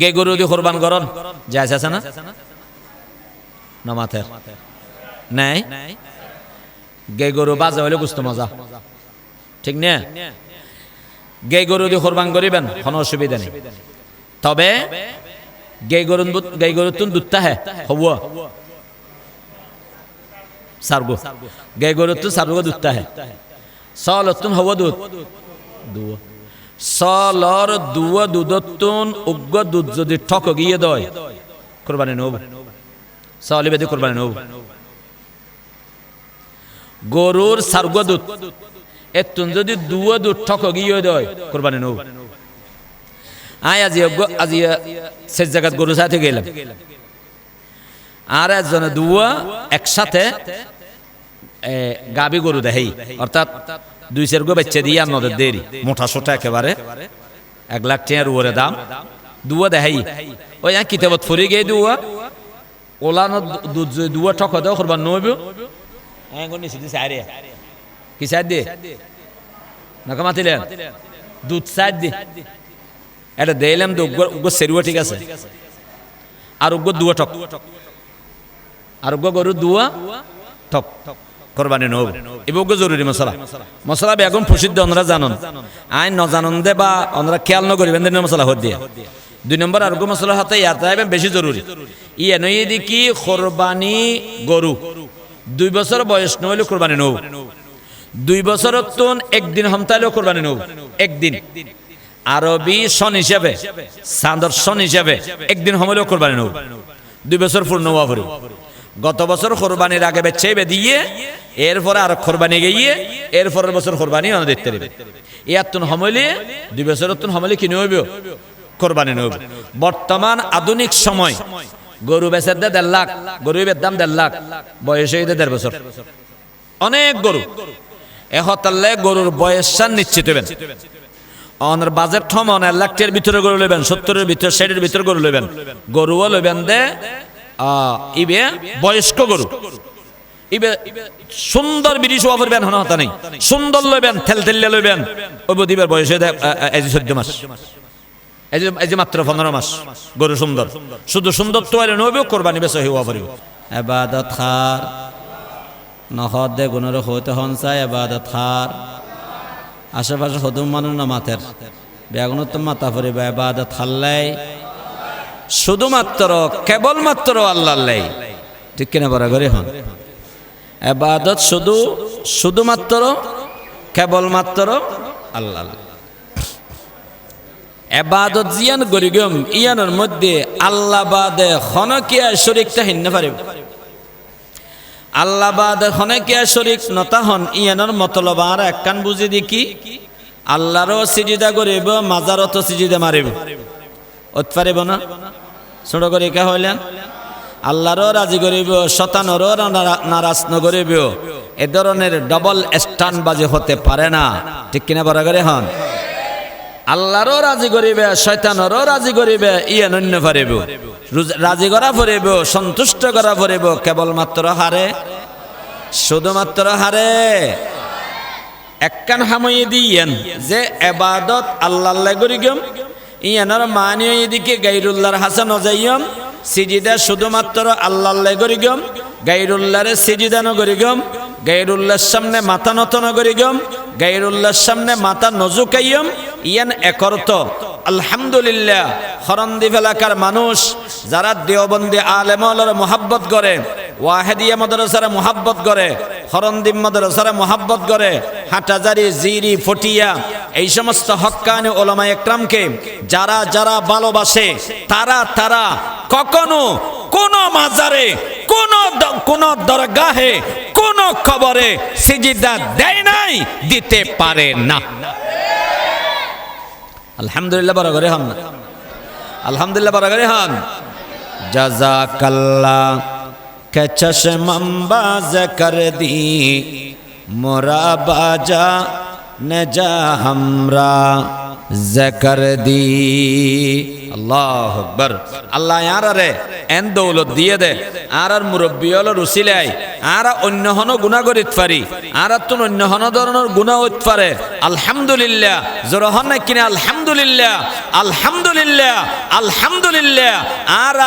গে গরু দিয়ে কোরবান করন যাইছে আছে না? না মাথের নাই? গে গরু বাজা হইলে বুঝতে মজা। ঠিক না গে গরু দিয়ে কোরবান করিবেন, কোনো অসুবিধা নেই। তবে গে গরু গে গরু তুন দুধটা হে হব সারগো। গে গরু তুন সারগো দুধটা হে। সল তুন হব দুধ। দুয়। সলর দুয় দুধতুন উগ্র দুধ যদি ঠক গিয়ে দয়, কোরবানি নব। সলি কোরবানি নব। গরুর সার্গ দুধ যদি দুয় দুধ ঠক গিয়ে দয়, কোরবানি নব। আয় আজি আজি শেষ জায়গাত গরু সাথে গেলাম। আর একজনে দুয়া একসাথে গাবি গরু দেহেই, অর্থাৎ দুই চার গো বাচ্চা দিয়ে আর নদের দেরি। মোটা সোটা একেবারে। এক লাখ টিয়ার উপরে দাম। দুয়া দেহাই। ওই এক কিতাবত ফুরি গিয়ে দুয়া। ওলানো দুয়া ঠক দেও করবার নইব কি সাইড দিয়ে নাকা মাতিলেন? দুধ সাইড দিয়ে এটা দিলাম তো উগ্র সেরুয়া ঠিক আছে। আর উগ্র দুয়া ঠক। আর উগ্র গরু দুয়া ঠক। কোরবানি নব এবার জরুরি মশলা মশলা বেগুন প্রসিদ্ধ ওনারা জানন। আইন ন জানন দে বা ওনারা খেয়াল ন করিবেন দেন মশলা হত দিয়ে। দুই নম্বর আর মশলা হাতে ইয়াতে আইবেন বেশি জরুরি ই এনই দেখি কোরবানি গরু দুই বছর বয়স নহলে কোরবানি নব দুই বছর তুন একদিন হমতাইলেও কোরবানি নব একদিন। আরবি সন হিসাবে চাঁদর সন হিসাবে একদিন হমলেও কোরবানি নব দুই বছর পূর্ণ হওয়া গত বছর কোরবানির আগে বেচে দিয়ে, এরপরে আর কোরবানি গিয়ে, এরপরের বছর কোরবানি আমরা দেখতে দেবে। ইয়াতুন হমলে, দুই বছর তুন হমলে কিনে হইব? কোরবানি নব বর্তমান আধুনিক সময়, গরু বেচের দেড় লাখ গরু দাম দেড় লাখ, বয়স হইতে দেড় বছর। অনেক গরু এহতাল্লে গরুর বয়সান নিশ্চিত হবেন অনার বাজেট থমন এক লাখ টিয়ার ভিতরে গরু লইবেন, সত্তরের ভিতরে, ষাটের ভিতরে গরু লইবেন। গরুও লইবেন দে ইবে বয়স্ক গরু। ইবে সুন্দর বিড়ি শোয়া করবেন হন হতা নেই। সুন্দর লইবেন থেল থেললে লইবেন ওই দিবের বয়সে যে চোদ্দ মাস। এই যে মাত্র পনেরো মাস। গরু সুন্দর। শুধু সুন্দর তো আইলে নইবেও কোরবানি বেশ হওয়া পারিব এবাদত খার। নহদ দে গুণের হইতে হনসায় এবাদত খার। আশেপাশে সদুম মানুষ না মাথের বেগুন তো মাথা ফুরিব এবাদত খাল্লাই। শুধুমাত্র, কেবলমাত্র আল্লাহ ঠিক কিনা বরা করে হন? এবাদত শুধু, শুধুমাত্র, কেবলমাত্র আল্লাহ এবাদত জিয়ান গরিগম, ইয়ানোর মধ্যে আল্লাহ বাদে খনকিয়া শরিকটা হিন্ন পারিব। আল্লাহ বাদে খনকিয়া শরিক নতা হন, ইয়ানোর মতলব আর একখান বুঝি দেখি, আল্লাহরও সিজিদা করিব মাজারত সিজিদা মারিব। ওত পারিব না? ছোট করে, কে হইলেন? আল্লাহরও রাজি করিব, শতানরও নারাজ নগরিব এ ধরনের ডবল স্টান বাজে হতে পারে না। ঠিক কিনা বরা করে হন? আল্লাহরও রাজি করিবে, শয়তানরও রাজি করিবে ইয়ে নন্য পারিব রুজ- করা পড়িব সন্তুষ্ট করা পড়িব কেবলমাত্র হারে? শুধুমাত্র হারে? একখান হামই দিয়েন যে এবাদত আল্লাহ গরিগম ইয়ানোর মানীয় এদিকে গাইরুল্লাহর হাসান অজাইয়ম সিজিদা শুধুমাত্র আল্লাহ গরিগম, গাইরুল্লাহরে সিজিদা নগরিগম, গাইরুল্লাহর সামনে মাথা নত নগরিগম, গাইরুল্লাহর সামনে মাথা নজুকাইয়ম, ইয়ান একর্ত, আলহামদুলিল্লাহ, হরন্দি এলাকার মানুষ, যারা দেওবন্দি আলেমলের মোহাব্বত করে, ওয়াহেদিয়া মাদ্রাসারে মোহাব্বত করে হরন্দিম মাদ্রাসারে মোহাব্বত করে, হাটাজারি, জিরি, ফটিয়া এই সমস্ত হক্কানি ওলামা একরামকে যারা যারা ভালোবাসে, তারা তারা কখনো কোন মাজারে, কোন কোন দরগাহে, কোন খবরে সিজিদা দেয় নাই, দিতে পারে না। আলহামদুলিল্লাহ বড় করে হন আলহামদুলিল্লাহ বড় করে হন জাজাকাল্লাহ কে চশমম বাজ কর দি, মোরা বাজা না যা আমরা জাকার দি। আল্লাহ আকবার। আল্লাহ আর রে এন দৌলত দিয়ে দে। আর আর মুরব্বী হলো রুসিলাই আর অন্য হন গুণা করিত পারি। আর আর তুন অন্য হন ধরনের গুণা হইত পারে। আলহামদুলিল্লাহ। জোর হন না কিনা? আলহামদুলিল্লাহ। আলহামদুলিল্লাহ। আলহামদুলিল্লাহ। আর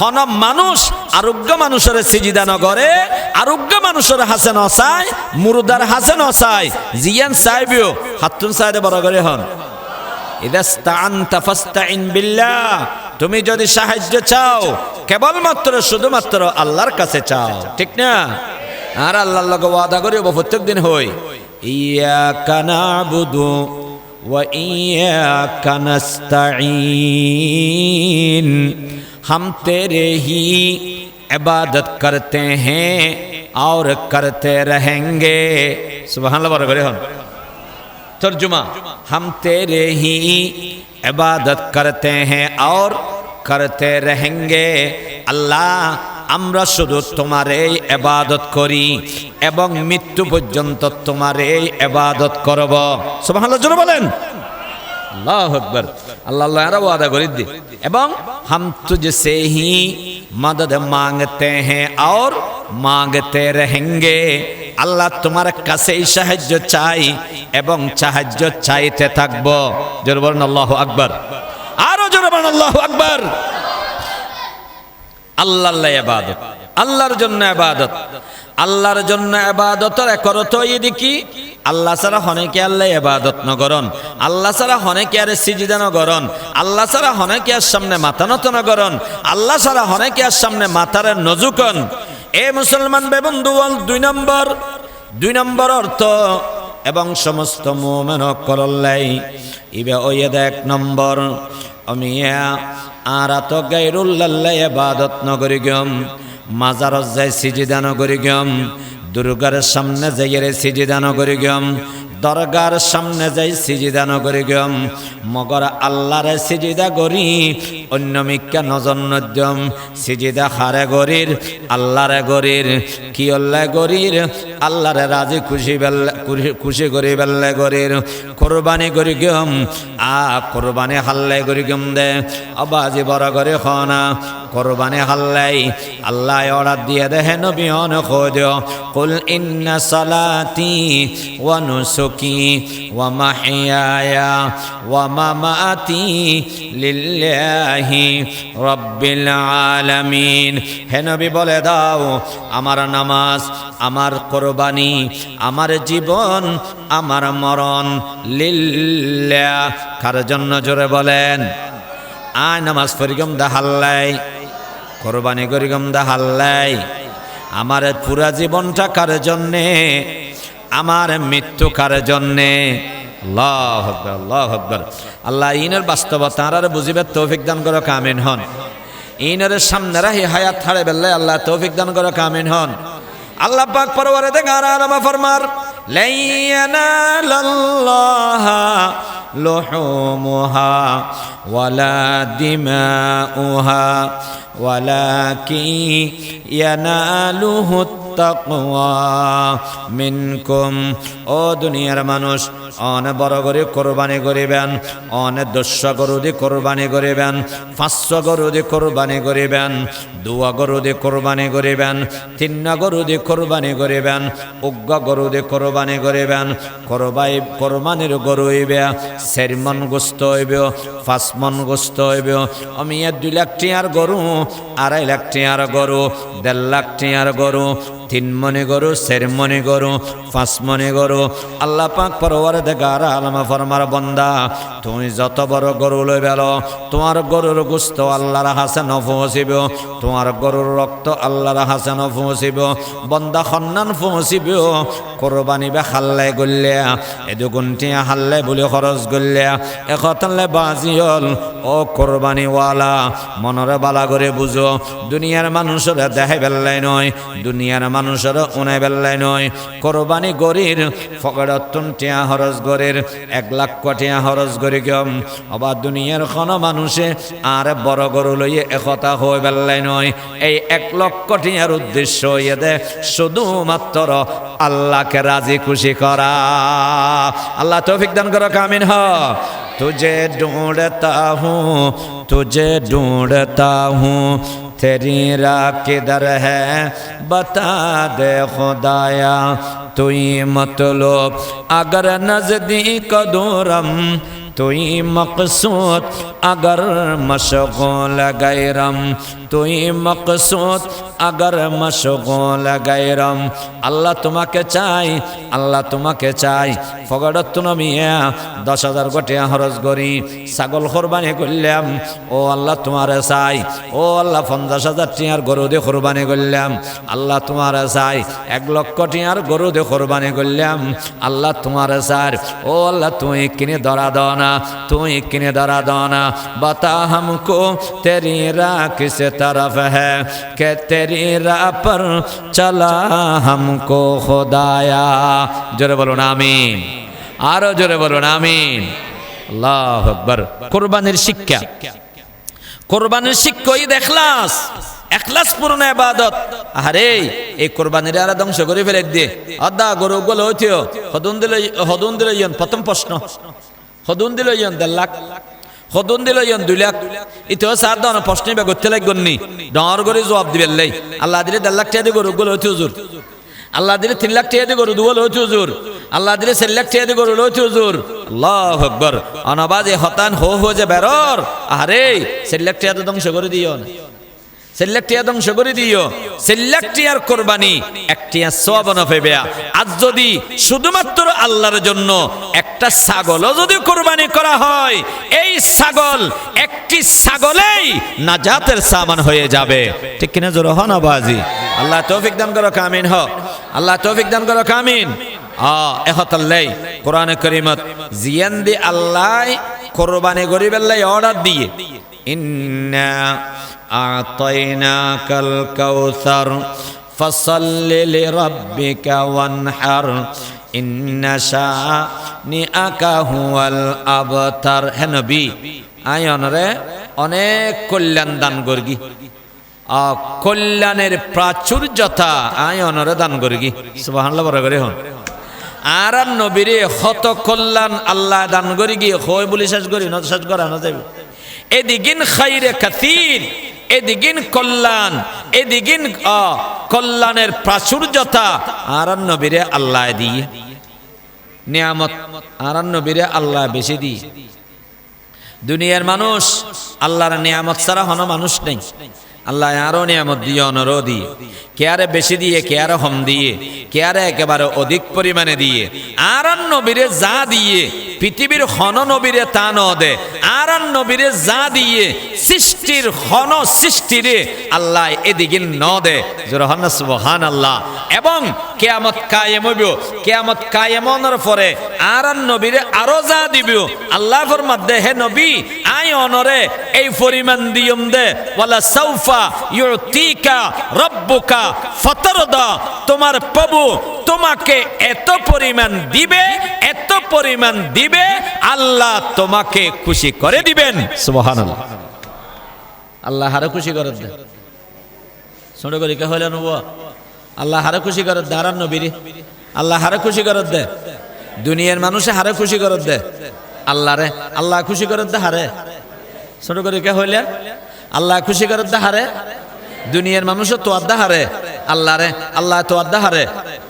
হন মানুষ, আরোগ্য মানুষের সিজিদা নগরে আরোগ্য মানুষের হাসে নসাই মুরুদার হাসে নসাই জিয়ান সাহেবিও হাতুন সাহেব বড় করে হন। তুমি যদি সাহায্য চাও, কেবলমাত্র শুধুমাত্র আল্লাহর কাছে চাও। ঠিক না? আর আল্লাহ ওয়াদা করি প্রত্যেক দিন হই। কানা বুধু وإياك نستعين ہم تیرے ہی عبادت کرتے तर्जुमा हम तेरे ही इबादत करते हैं और करते रहेंगे আল্লাহ আমরা শুধু তোমার এই এবাদত করি এবং মৃত্যু পর্যন্ত তোমার এই এবাদত করব সুবহানাল্লাহ জোরে বলেন আল্লাহ আকবর আল্লাহ আল্লাহ আরও আদা করে দি। এবং হাম তুঝসে হি মদদ মাংতে হ্যাঁ আর মাংতে রহেঙ্গে। আল্লাহ তোমার কাছেই সাহায্য চাই এবং সাহায্য চাইতে থাকব। জোর আল্লাহ আকবর। আরও জোর আল্লাহ আকবর। আল্লাহ আল্লাহ আবাদত আল্লাহর জন্য এবাদত আল্লাহর জন্য এবাদতর একর তো এদিকে আল্লাহ ছাড়া হনেকে আল্লাহ এবাদত নগরণ আল্লাহ ছাড়া হনেকে আর সিজিদা নগরণ আল্লাহ ছাড়া হনেকে আর সামনে মাথা নত নগরণ আল্লাহ ছাড়া হনেকে আর সামনে মাথার নজুকন? এ মুসলমান বেবন্ধু দুই নম্বর। দুই নম্বর অর্থ, এবং সমস্ত মোমেন করল্লাই ইবে ওয়েদ এক নম্বর, অমিয়া আর তো গাইরুল্লাহ এবাদত নগরী গম। মাজারত যাই সিজিদা নগরী গম দুর্গার সামনে যাইয়ের সিজিদা নগরী গম দরগার সামনে যাই সিজিদা নগরী গম, মগর আল্লাহরে সিজিদা গরি অন্য মিক্কা নজর নদ্যম সিজিদা হারে গরির আল্লাহরে গরির কি অল্লাহ গরির আল্লাহরে রাজি, খুশি বেল্লে খুশি করি বেল্লে গরির কোরবানি করি গম আ কোরবানি হাল্লাই করি গম দে। আবাজি বড় করে খনা, কোরবানি হাল্লাই, আল্লাহ অর্ডার দিয়ে দেহে নবী অন কুল ইন্না সালাতি ওয়া নুসুকি মাহিয়ায়া ওয়া মামাতি লিল্লাহি রাব্বিল আলামিন হে নবী, বলে দাও, আমার নামাজ, আমার কোরবানি, আমার জীবন, আমার মরণ লিল্লাহ। কার জন্য জোরে বলেন? আয় নামাজ পরিগম দা হাল্লাই, কোরবানি করিগম দা হাল্লাই। আমার পুরা জীবনটা কার জন্যে? আমার মৃত্যু কার জন্যে। আল্লাহ আল্লাহ ইনের বাস্তবতা আর বুঝিবে, তৌফিক দান করো কামিন হন। ইনের সামনে রাহি হায়াত থাড়ে বেল্লে আল্লাহ তৌফিক দান করো কামিন হন। আল্লাহ পাক পরবারে দে আর আলামা ফরমার লাল্লাহ لحومها ولا دماؤها ولكن يناله التقوى منكم ও দুনিয়ার মানুষ অনে বড় করে কোরবানি করিবেন অনে দস্য গরু দিয়ে কোরবানি করিবেন পাঁচশো গরু দিয়ে কোরবানি করিবেন দুয়া গরু দিয়ে কোরবানি করিবেন তিন্ন গরু দিয়ে কোরবানি করিবেন উগ্র গরু দিয়ে কোরবানি করিবেন করবাই কোরবানির গরু হইবে চারিমন গোস্ত হইব পাঁচ মন গোস্ত হইব। আমি দুই লাখ টিয়ার গরু, আড়াই লাখ টিয়ার গরু, দেড় লাখ টিয়ার গরু তিন মনে গরু চার মনে গরু পাঁচ মনে গরু আল্লাহ পাক পরওয়ার দেখার আলমা ফরমার, বন্দা, তুমি যত বড় গরু লই বেল তোমার গরুর গুস্ত আল্লাহর হাসে নফুসিব তোমার গরুর রক্ত আল্লাহর হাসে নফুসিব বন্দা সন্নান ফুসিব কোরবানি বে খাল্লাই গল্লিয়া এদুগুনটিয়া হাল্লাই বুলি খরচ গল্লিয়া এখতাল্লে বাজি হল ও কোরবানিওয়ালা, মনরে বালা করে বুঝো, দুনিয়ার মানুষের দেখাই বেল্লাই নয়, দুনিয়ার মানুষের উনাই বেল্লাই নয় কোরবানি গরির ফকড়াত্তন টিয়া হরজ গরির এক লাখ টিয়া হরজ গরি গম অবা দুনিয়ার কোন মানুষে আর বড় গরু লইয়ে একতা হয়ে বেল্লাই নয় এই এক লক্ষ টিয়ার উদ্দেশ্য হইয়ে দে শুধুমাত্র আল্লাহকে রাজি খুশি করা আল্লাহ তৌফিক দান করো কামিন হ तुझे ढूंढता हूँ तुझे ढूंढता हूँ تیری راہ کدھر ہے؟ بتا دے خدایا تو ہی مطلوب۔ اگر نزدیک دورم তুই মকসুদ, আগর মশগো লগাইরম। তুই মকসুদ, আগর মশগো লগাইরম। আল্লাহ তোমাকে চাই, আল্লাহ তোমাকে চাই। ফগড়ত নমিয়া দশ হাজার গোটে খরচ করি, ছাগল কোরবানি করলাম, ও আল্লাহ তোমার চাই। ও আল্লাহ পঞ্চাশ হাজার টিয়ার গরু দিয়ে কোরবানি করলাম, আল্লাহ তোমার চাই। এক লক্ষ টিয়ার গরু দিয়ে কোরবানি করলাম, আল্লাহ তোমার চাই। ও আল্লাহ, তুমি কিনে ধরা দাও না। তুই কিনে ধরা দাও না बता हमको तेरी राह किस तरफ है कि तेरी राह पर चला हमको खुदाया জোরে বলুন আমিন আরো জোরে বলুন আমিন আল্লাহ আকবার কোরবানির শিক্ষা কোরবানির শিক্ষা ঈদ এখলাস এখলাস পূর্ণ ইবাদত আরে এই কোরবানির আর ধ্বংস করে ফেলে দিয়ে আদা গরু গল হইতিও হদুন দিলে হদুন দিলে ইয়ন প্রথম প্রশ্ন হদুন দিলে ইয়ন দেড় লাখ। হদুন দিলে ইয়ন দুই লাখ। ইতিও সার দাও প্রশ্ন বা করতে লাগবেন নি ডর করে জবাব দিবেন লাই। আল্লাহ দিলে দেড় লাখ টাকা দিয়ে গরু গল হইতি হুজুর। আল্লাহ দিলে তিন লাখ টাকা দিয়ে গরু দুয়াল হইতি হুজুর। আল্লাহ দিলে চার লাখ টাকা দিয়ে গরু লইতি হুজুর। আল্লাহ আকবর। অনবাজে হতান হো হো যে বেরর। আরে চার লাখ টাকা তো ধ্বংস করে দিও না সেল্লাকটিয়া ধ্বংস করে দিও। সেল্লাকটিয়ার কোরবানি, একটিয়া সবন ফেবেয়া। আজ যদি শুধুমাত্র আল্লাহর জন্য একটা ছাগলও যদি কোরবানি করা হয়, এই ছাগল একটি ছাগলেই নাজাতের সামান হয়ে যাবে। ঠিক কিনা জোর হন আবাজি? আল্লাহ তৌফিক দান করো কামিন হ আল্লাহ তৌফিক দান করো কামিন এহতাল্লাই, কোরআনে করিমত, জিয়ান দি আল্লাহ কোরবানি গরিবেল্লাই অর্ডার দিয়ে। ইন্না أعطيناك الكوثر فصل لربك وانحر إن شانئك هو الأبتر হে নবী আয়ন রে অনেক কল্যাণ দান গর্গি কল্যাণের প্রাচুর্যতা আয়নরে দান গর্গি সুবহানাল্লাহ বড় করে হন আর নবীরে হত কল্যাণ আল্লাহ দান করি গিয়ে হয় বলি শেষ করি না শেষ করা না যাবে এদিগিন খাইরে কাতির এদিগিন কল্যাণ, এদিগিন কল্যাণের প্রাচুর্যতা আর নবীরে আল্লাহ দিয়ে। নিয়ামত আর নবীরে আল্লাহ বেশি দিয়ে। দুনিয়ার মানুষ আল্লাহর নিয়ামত ছাড়া হন মানুষ নেই। আল্লাহ আরও নিয়ামত দিয়ে, অনরও দিয়ে। কেয়ারে বেশি দিয়ে, কেয়ারে হম দিয়ে, কেয়ারে একেবারে অধিক পরিমাণে দিয়ে। আর নবীরে যা দিয়ে পৃথিবীর হন নবীরে তা ন দে আর নবীরে যা দিয়ে, সৃষ্টির হন সৃষ্টিরে আল্লাহ এদিকে ন দে। জোরহান আল্লাহ এবং কেয়ামত কায়েম হইব, কেয়ামত কায়েমনের পরে আর নবীরে আরও যা দিব আল্লাহ ফরমাদ্দে হে নবী আই অনরে, এই পরিমাণ দিয়ম দে। ওয়ালা সাউফা ইউতিকা রব্বুকা ফতরদা, তোমার প্রভু তোমাকে এত পরিমাণ দিবে, এত পরিমাণ দিবে আল্লাহ তোমাকে খুশি করে দিবেন। আল্লাহ হারে খুশি করে দে শুনে করি, কে হইলেন আল্লাহ হারে খুশি করে দে হারান নবীরে আল্লাহ হারে খুশি করে দে। দুনিয়ার মানুষে হারে খুশি করে দে। আল্লাহ রে, আল্লাহ খুশি করে দে হারে। ছোট করে, কে হইলেন? আল্লাহ খুশি করে দে হারে। দুনিয়ার মানুষও তো আড্ডা হারে। আল্লাহ রে, আল্লাহ তো আড্ডা হারে।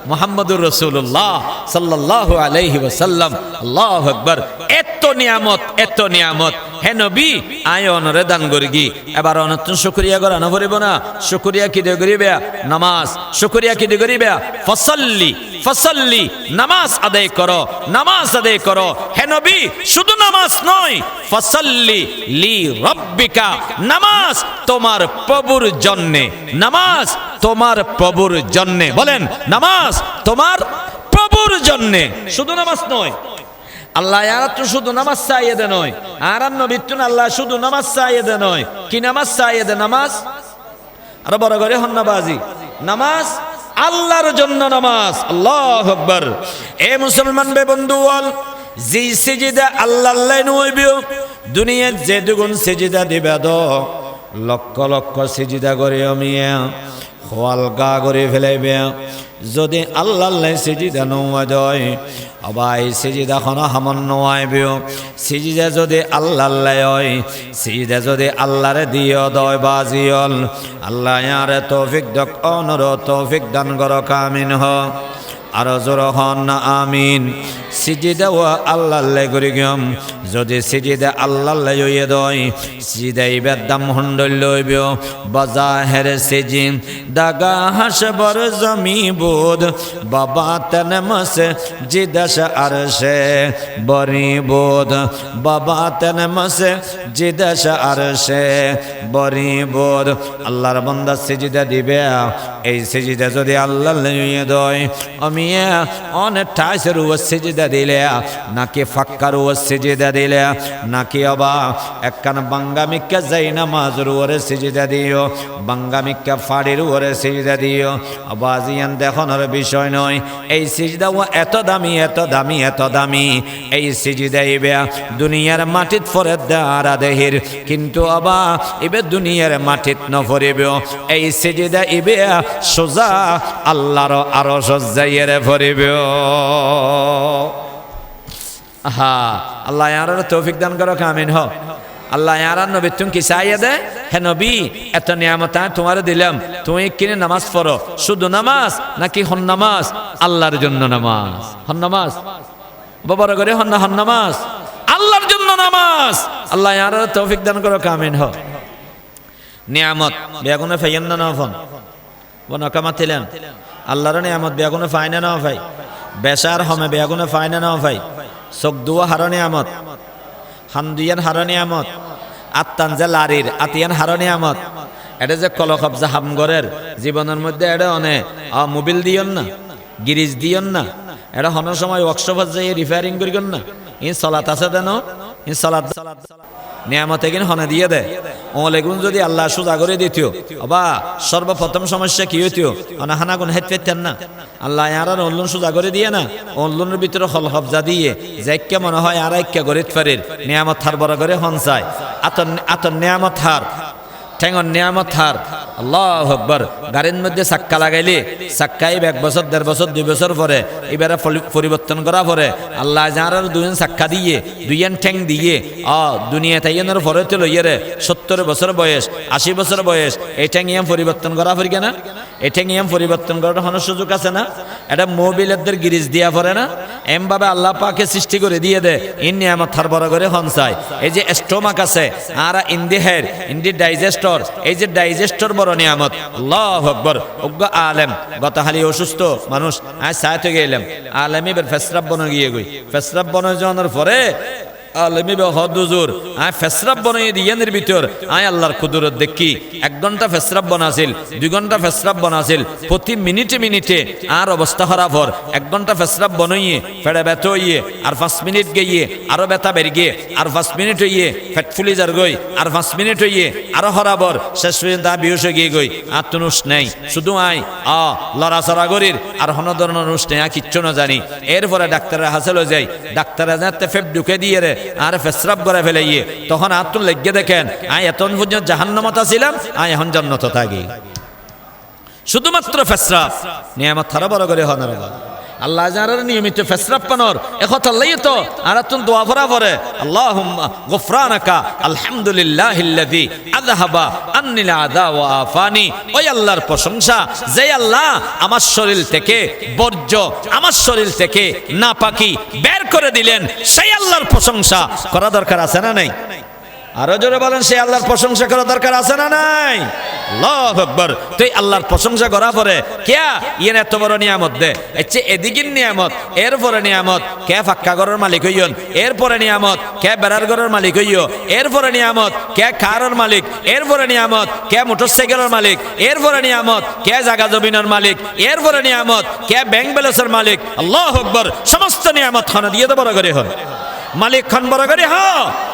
মোহাম্মদুর রসুল্লাহ সাল্লাহ আলাইহি ওসাল্লাম আল্লাহ আকবর এত নিয়ামত, এত নিয়ামত। হে নবী, আয় অনরে দান করিগি। এবার অনতুন শুক্রিয়া করা না করিব না। শুক্রিয়া কি দিয়ে করিবে? নামাজ। শুক্রিয়া কি দিয়ে করিবে? ফসল্লি ফসল্লি, নামাজ আদায় করো, নামাজ আদায় করো। হে নবী, শুধু নামাজ নয়, ফসল্লি লি রব্বিকা। নামাজ তোমার প্রভুর জন্যে। নামাজ তোমার প্রভুর জন্যে। বলেন, নামাজ তোমার প্রভুর জন্যে। শুধু নামাজ নয় আল্লাহ আর তো শুধু নামাজ চাইয়ে দে নয়। আর নবীতুন আল্লাহ শুধু নামাজ চাইয়ে দে নয়। কি নামাজ চাইয়ে দে নামাজ? আর বড় করে হন্নাবাজি। নামাজ আল্লাহর জন্য নামাজ। আল্লাহ আকবার। এ মুসলমান বে বন্ধু, বল যে সেজিদা আল্লাহ নইবিও দুনিয়ার যে দুগুণ সেজিদা দিবে দ লক্ষ লক্ষ সেজিদা করে অমিয়া হওয়াল গা করে ফেলাইবে। যদি আল্লাহ সেজিদা নৌয়া দেয় অবাই সিজিদা খন সামান্য আইবিও সিজিদা যদি আল্লাহ হয়, সিজিদা যদি আল্লাহরে দিও দয় বাজিয়ল। আল্লাহ ইয়ারে তৌফিক দক অনর তৌফিক দান কর, কামিন হ। আর আমিন। সিজিদা ও আল্লাহ করি গম যদি সিজিদা আল্লাহ লইয়ে দয় সিজিদা ইবের দাম হন্ডল লইব। বাজা হেরে সিজি দাগা হাস বর জমি বোধ বাবা তেন মসে জিদস আরশে বরি বোধ বাবা তেন মসে জিদস আরশে বরি বোধ আল্লাহর বন্দা সিজিদা দিবে। এই সিজিদা যদি আল্লাহ লইয়ে দয় আমি অনেক ঠাইসের ও সিজিদা দিলে, নাকি ফাক্কার সিজিদা দিলে, নাকি অবা একখান বাঙ্গামিকা যাই না মাজুর ওরে সিজিদা দিও বাঙ্গামিকা ফাড়ির ওরে সিজিদা দিও। আবাজিয়ান দেখানোর বিষয় নয়, এই সিজদা ও এত দামি এত দামি এত দামি, এই সিজিদা ইবে দুনিয়ার মাটিত ফরে দাঁড়া দেহির, কিন্তু অবা ইবে দুনিয়ার মাটিত নফরিব। এই সিজিদা ইবে সোজা আল্লাহর আরও সজ্জাইয়ের ফরিব হা আল্লাহ ইয়ার তৌফিক দান করো কামিন হ আল্লাহ ইয়ার নবী তুমি কি চাইয়ে দে? হে নবী, এত নিয়ামত তোমার দিলাম। তুমি কিনে নামাজ পড়ো। শুধু নামাজ নাকি হন নামাজ? আল্লাহর জন্য নামাজ। হন নামাজ। বাবার করে হন না, হন নামাজ। আল্লাহর জন্য নামাজ। আল্লাহ ইয়ার তৌফিক দান করো কামিন হ নিয়ামত। বেগুনে ফাইয়েন না ফোন বনকা মাতিলেন আল্লাহর নিয়ামত বেগুনে ফাই না না ভাই? বেসার হমে বেগুনে ফাই না না ভাই? চোখ দুয়া হার নিয়ামত। হান্দুয়ান হার নিয়ামত। আত্মান যে লারির, আতিয়ান হার নিয়ামত। এটা যে কলকব যে হামগরের, জীবনের মধ্যে এটা অনে মোবিল দিয়ন না, গিরিজ দিয়ন না এটা হনের সময় ওয়ার্কশপত যাই রিপেয়ারিং করিগন না, ই চলাত আছে দেন ই চলাত নিয়ামতে কিন হনে দিয়ে দে। ওলেগুন যদি আল্লাহ সোজা করে দিতিও। বা সর্বপ্রথম সমস্যা কি হইতিও? অনাহানা গুণ হেত পেতেন না। আল্লাহ আর অল্লুন সোজা করে দিয়ে না। অল্লুনের ভিতরে হল হবজা দিয়ে। যাইকে মনে হয় আর একা গরিত ফারির। নিয়ামত হার বড় করে হন চায় আতন আতন নিয়ামত হার। ঠেঙর নিয়ামত হার আল্লাহ আকবর গাড়ির মধ্যে চাক্কা লাগাইলে, চাক্কাই এক বছর দেড় বছর দুই বছর পরে এবারে পরিবর্তন করা পরে আল্লাহ যার দুজন চাক্কা দিয়ে দুইয়ান ঠেং দিয়ে। অ, দুনিয়া তাইয়ানোর পরে তো লইয়ারে সত্তর বছর বয়স, আশি বছর বয়স। এই ঠেং ইয়াম পরিবর্তন করা পরি কেনা? এই ঠেং ইয়াম পরিবর্তন করার কোনো সুযোগ আছে না? এটা মোবিলের গিরিজ দিয়া পড়ে না? এমভাবে আল্লাহ পাকে সৃষ্টি করে দিয়ে দে। ইন নিয়ামত থার বড় করে হনসায় এই যে স্টোমাক আছে আর ইন্দি হের ইন্দি ডাইজেস্টর এই যে ডাইজেস্টর বড় নিয়ামত, আল্লাহ আকবর, অজ্ঞ আলেম গত হালি অসুস্থ মানুষ, আজ সাথে গেলাম, আলেম এবার ফেসরাব বনে গিয়ে গই, ফেসরাব বনে যাওয়ার পরে আলমি হদুজুর আয় ফেসরাব বনাই দিয়ানের ভিতর। আয় আল্লাহর কুদরত দেখি। এক ঘণ্টা ফেসরাব বনাছিল, দুই ঘণ্টা ফেসরাব বনাছিল। প্রতি মিনিটে মিনিটে আর অবস্থা খারাপ হর এক ঘণ্টা ফেসরাব বনাইয়ে, ফেড়ে ব্যথ হইয়ে, আর পাঁচ মিনিট গিয়ে আরও ব্যথা বের গিয়ে, আর পাঁচ মিনিট হইয়ে ফেট ফুলি যার গই, আর পাঁচ মিনিট হইয়ে, আরও হরাবর শেষ পর্যন্ত আর বিহুষ গিয়ে গই, আর তো নুস নেই। শুধু আয়, আ, লড়াচড়া করির, আর হন ধরনের নুস নেই, আর কিচ্ছু না জানি। এরপরে ডাক্তারের হাসেল যাই। ডাক্তারে যাতে ফেপ ঢুকে দিয়ে রে আর ফেসরাব করে ফেলে ইয়ে তখন আর তুমি লেগে দেখেন আয় এত পর্যন্ত জাহান্নামতা ছিলাম আয় এখন জন্নত থাকি। শুধুমাত্র ফেসরাব। আমার থারা বড় করে হনার আল্লাহ যারা নিয়মিত ফেসরাব পানর একথা আল্লাহ তো আর তুন দোয়া ভরা ভরে পরে আল্লাহুম্মা গুফরানাকা, আলহামদুলিল্লাহিল্লাযী আযহাবা আন্নিল আযা ওয়া আফানি, ওই আল্লাহর প্রশংসা যে আল্লাহ আমার শরীর থেকে বর্জ্য, আমার শরীর থেকে না নাপাকি বের করে দিলেন, সেই আল্লাহর প্রশংসা করা দরকার আছে না নাই? আরও জোরে বলেন, সে আল্লাহর প্রশংসা করা দরকার আছে না নাই? আকবর। তুই আল্লাহর প্রশংসা করা পরে কেয়া ইয়েন এত বড় নিয়ামত দে। এচ্ছে এদিকের নিয়ামত, এরপরে নিয়ামত, কে ফাক্কা ঘরের মালিক হইয়ন? এরপরে নিয়ামত, কে বেড়ার ঘরের মালিক হইয়? এরপরে নিয়ামত, কে কারের মালিক? এরপরে নিয়ামত, কে মোটরসাইকেলের মালিক? এরপরে নিয়ামত, কে জাগা জমিনের মালিক? এরপরে নিয়ামত, কে ব্যাংক ব্যালেন্সের মালিক? আল্লাহ আকবর। সমস্ত নিয়ামত খানা দিয়ে তো বড় করে হয় মালিক খান বড় করে হ।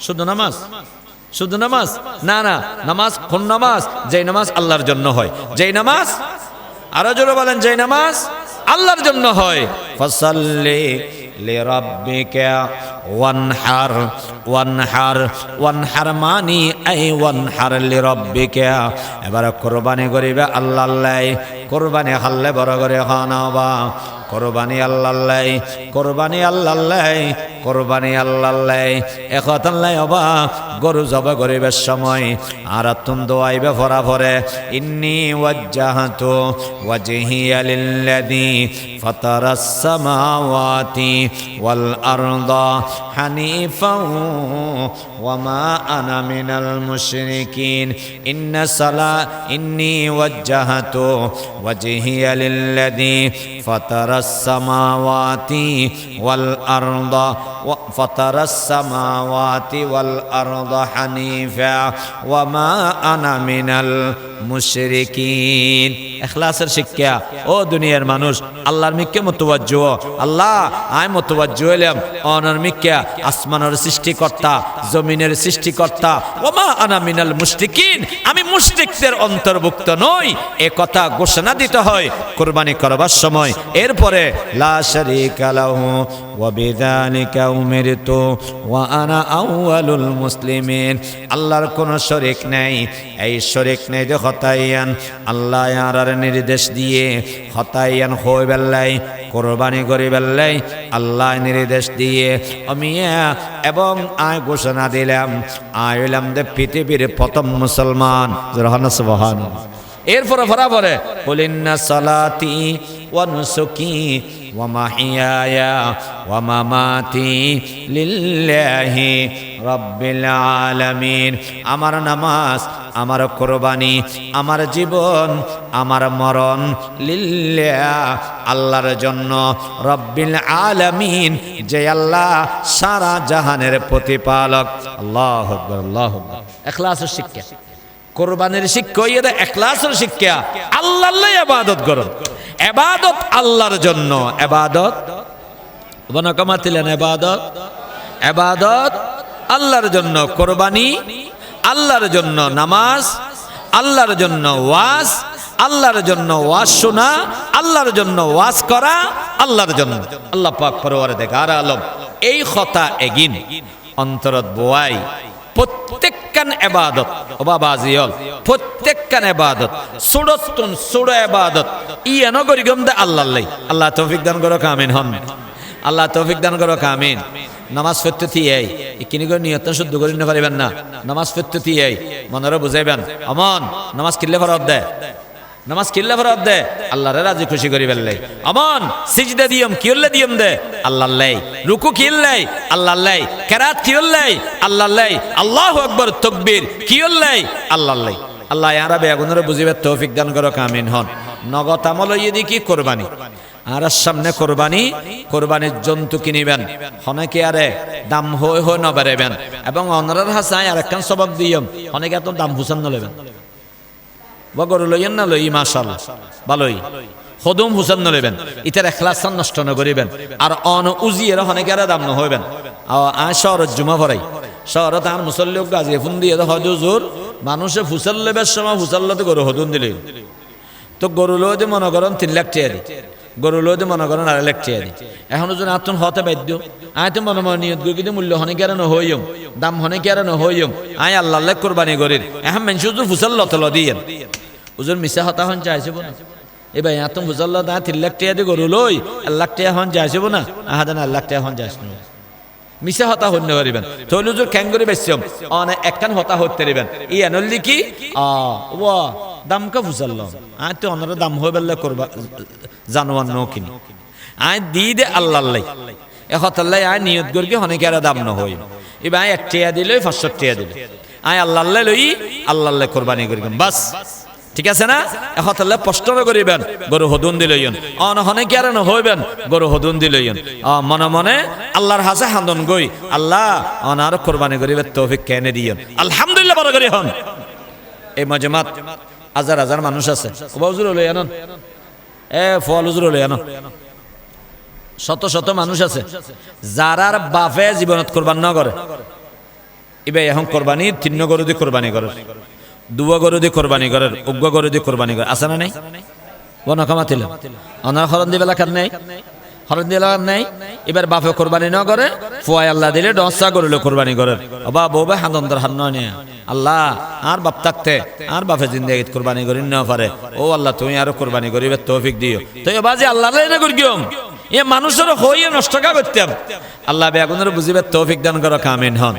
শুধু নামাজ? শুধু নামাজ? না না, নামাজ কোন নামাজ? যেই নামাজ আল্লাহর জন্য হয়। যেই নামাজ? আরও জোরে বলেন, যেই নামাজ আল্লাহর জন্য হয়। মানি আই এবার কোরবানি করিবে আল্লাহ আল্লাহ কোরবানি হাল্লে বড় করে খানাবা কোরবানি আল্লাহ কোরবানি আল্লাহ কোরবানি আল্লাহ এখন আল্লাহ অবা, গরু জব গরিবের সময়। আর তুম দোয়াইবে ভরা ভরে। ইন্নি ওয়াজ্জাহাতু ওয়াজহিয়া লিল্লাযী ফাতারাস সামাওয়াতি ওয়াল আরদা হানিফাও ওয়ামা আনা মিনাল মুশরিকিন। ইন্না সালা, ইন্নি ওয়াজ্জাহাতু ওয়াজহিয়া লিল্লাযী ফাতারাস সামাওয়াতি ওয়াল আরদা فطر السماوات والأرض حنيفا وما أنا من المشركين. এখলাসের শিক্ষা। ও দুনিয়ার মানুষ, আল্লাহর মিক্কে মতবাজ্য আল্লাহ আয় মতবাজ্য হইলাম, অনর মিক্কা আসমানের সৃষ্টিকর্তা, জমিনের সৃষ্টিকর্তা। ওমা আনা মিনাল মুশরিকিন, আমি মুশরিকদের অন্তর্ভুক্ত নই। এ কথা ঘোষণা দিতে হয় কুরবানি করবার সময়। এরপরে, লা লাহু আনা মুসলিমিন। আল্লাহর কোন শরীক নাই। এই শরীক নেই যে হতাইয়ান। আল্লাহ আর নির্দেশ দিয়ে হতাইয়ান হই বেল্লাই কোরবানি করি বেল্লাই আল্লাহ নির্দেশ দিয়ে। অমিয়া এবং আয় ঘোষণা দিলাম, আয় হইলাম যে পৃথিবীর প্রথম মুসলমান। রহন সুবহান এরপরে ভরা পরে বলিন্না সালাতি ওয়া নুসুকি ওয়া মাহিয়ায়া ওয়া মামাতি লিল্লাহি রাব্বিল আলামিন। আমার নামাজ, আমার কোরবানি, আমার জীবন, আমার মরণ লিল্লাহ আল্লাহর জন্য রব্বিল আলামিন, যে আল্লাহ সারা জাহানের প্রতিপালক। আল্লাহ আল্লাহ এখলাসের শিক্ষা। কোরবানির শিক্ষা এটা এখলাসের শিক্ষা। আল্লাহ এবাদত করুন এবাদত আল্লাহর জন্য। এবাদত বনকমাতিলেন এবাদত এবাদত আল্লাহর জন্য কোরবানি, আল্লাহর জন্য নামাজ, আল্লাহর জন্য ওয়াজ, আল্লাহর জন্য ওয়াজ শোনা, আল্লাহর জন্য ওয়াজ করা, আল্লাহর জন্য। আল্লাহ পাক পরওয়ারে দেখা আর আলম এই কথা এগিন, অন্তরত বোয়াই, প্রত্যেকখান এবাদত ওবাবাজিয়ল প্রত্যেকখান এবাদত সুড়তুন সুড় এবাদত ই এন গরিগম দে আল্লাহ আল্লাহ তৌফিক দান করো কামিন হন। আল্লাহ তৌফিক দান করো কামিন নামাজ ফেরতে এই কিনি করে নিয়ত শুদ্ধ করে পারিবেন না। নামাজ ফেরতে এই মনেরও বুঝাইবেন। অমন, নামাজ কিল্লে ফরত দে নামাজ কিল্লে ফরত দে আল্লাহরে রাজি খুশি করি বেললে অমন, সিজদে দিয়ম কি হল্লে দিয়ম দে। আল্লাহ লাই। রুকু কি হল্লাই আল্লাহ লাই। কেরাত কি হল্লাই আল্লাহ লাই। আল্লাহ আকবর, তকবীর কি হল্লাই আল্লাহ লাই। আল্লাহ ইয়ারা বেগুনের বুঝিবে তৌফিক দান করো কামিন হন। নগদ আমল ইয়ে কি কোরবানি। আর সামনে কোরবানি, কোরবানির জন্তু কিনিবেন। অনেকে আরে দাম হয়ে হয়ে ন বেড়াবেন এবং অনরার হাসায় আর একখান সবক দিয়ম। অনেকে এত দাম হুসান নলেবেন বা গরু লইয়েন না লই মাশাল ভালোই। সদম হুসান নলেবেন ইতার এখলাসান নষ্ট নকরিবেন আর অন উজিয়ের অনেকে আর দাম নহইবেন আ শহরত জুমা ভরাই। শহরত আর মুসল্লি গাজি ফুন দিয়ে হয়তো জোর মানুষে ফুসাল লেবার সময় ফুসাল্লাতে গরু হদুন দিলে তো গরু লইতে মনে করেন তিন লাখ দি। গরু লইতে মনে করেন আড়াই লাখ দি এখন যদি আতুন হতে বাধ্য, আয় তো মনে মনে নিয়ত করি মূল্য হনে কেন নহইম দাম হনে কেন নহইম আয় আল্লাহ লেখ কোরবানি করির। এখন মানুষ তো ফুসাল লতল দিয়েন। ওজন মিশা হতা হন চাইছে না এবার এত ফুসাল দা তিন লাখ টিয়া দি গরু লই এক লাখ টিয়া হন যাইছে না আহা দেন এক লাখ টিয়া হন যাইছ না। মিশা হতা হন্য পারিবেন তৈলুজুর ক্যাঙ্গুরি বেসম অনে একখান হতা হতে পারিবেন ই এনল্লি কি আ, ওয়া। দাম কা বুঝাল? আয় তো অনরা দাম হয়ে বেললে করবা, জানোয়ার নো কিনি। আয় দি দে আল্লাহ এ হতাল্লাই আয় নিয়ত করি হনে কেরা দাম ন হই এবার আয় এক টিয়া দিলে পাঁচশো টিয়া দিলে। আয় আল্লাহ লই আল্লাহ কোরবানি করিবেন বাস। ঠিক আছে না? এখন তাহলে প্রশ্ন করিবেন, গরু হদুন দিলইন অনহনে কি আর হইবেন, গরু হদুন দিলইন অ, মনে মনে আল্লাহর হাসে হান্দন গই। আল্লাহ, অন অনার কোরবানি করিবে তৌফিক কেনে দিয়েন। আলহামদুলিল্লাহ, বড় করি হন। এই মজমাত হাজার হাজার মানুষ আছে। এ ফল শত শত মানুষ আছে। যারার বাপে জীবনত কোরবান ন করে এবার এখন কোরবানি তিন গরু দিয়ে কোরবানি করে, দুয়া গরু দিয়ে কোরবানি করে, উগ্র গরু দিয়ে কোরবানি করে। আছে না নাই? ও নকামাতিল অনার হরণ দিবেলা খান নেই? হরণ দিবেলা নেই। এবার বাপে কোরবানি ন করে ফুয়াই আল্লাহ দিলে ডসা করিল কোরবানি করে। অবা ভাই হানন্দর হান নয় আল্লাহ, আর বাপ থাকতে, আর বাপে জিন্দেগি কোরবানি করি না পারে। ও আল্লাহ, তুমি আরও কোরবানি করিবে, তৌফিক দিও। তো এবার যে আল্লাহ না করি গিয়ম এ মানুষের হইয়ে নষ্ট কা করতাম আল্লাহ বেগুনের বুঝিবে তৌফিক দান করো, কামিন হন।